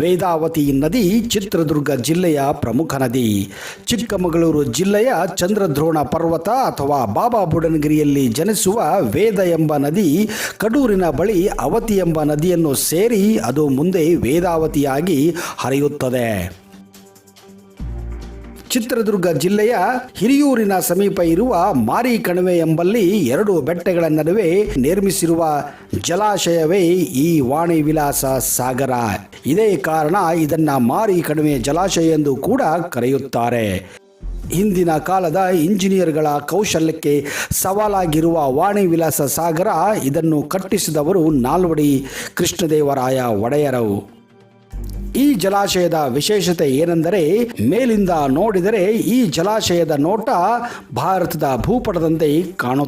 ವೇದಾವತಿ ನದಿ ಚಿತ್ರದುರ್ಗ ಜಿಲ್ಲೆಯ ಪ್ರಮುಖ ನದಿ. ಚಿಕ್ಕಮಗಳೂರು ಜಿಲ್ಲೆಯ ಚಂದ್ರದ್ರೋಣ ಪರ್ವತ ಅಥವಾ ಬಾಬಾ ಬುಡನಗಿರಿಯಲ್ಲಿ ಜನಿಸುವ ವೇದ ಎಂಬ ನದಿ ಕಡೂರಿನ ಬಳಿ ಅವತಿ ಎಂಬ ನದಿಯನ್ನು ಸೇರಿ ಅದು ಮುಂದೆ ವೇದಾವತಿಯಾಗಿ ಹರಿಯುತ್ತದೆ. ಚಿತ್ರದುರ್ಗ ಜಿಲ್ಲೆಯ ಹಿರಿಯೂರಿನ ಸಮೀಪ ಇರುವ ಮಾರಿ ಕಣಿವೆ ಎಂಬಲ್ಲಿ ಎರಡು ಬೆಟ್ಟಗಳ ನಡುವೆ ನಿರ್ಮಿಸಿರುವ ಜಲಾಶಯವೇ ಈ ವಾಣಿ ವಿಲಾಸ ಸಾಗರ. ಇದೇ ಕಾರಣ ಇದನ್ನ ಮಾರಿ ಕಣಿವೆ ಜಲಾಶಯ ಎಂದು ಕೂಡ ಕರೆಯುತ್ತಾರೆ. ಹಿಂದಿನ ಕಾಲದ ಇಂಜಿನಿಯರ್ಗಳ ಕೌಶಲ್ಯಕ್ಕೆ ಸವಾಲಾಗಿರುವ ವಾಣಿ ವಿಲಾಸ ಸಾಗರ ಇದನ್ನು ಕಟ್ಟಿಸಿದವರು ನಾಲ್ವಡಿ ಕೃಷ್ಣದೇವರಾಯ ಒಡೆಯರು. ಈ ಜಲಾಶಯದ ವಿಶೇಷತೆ ಏನೆಂದರೆ ಮೇಲಿಂದ ನೋಡಿದರೆ ಈ ಜಲಾಶಯದ ನೋಟ ಭಾರತದ ಭೂಪಟದಂತೆ ಕಾಣುತ್ತದೆ.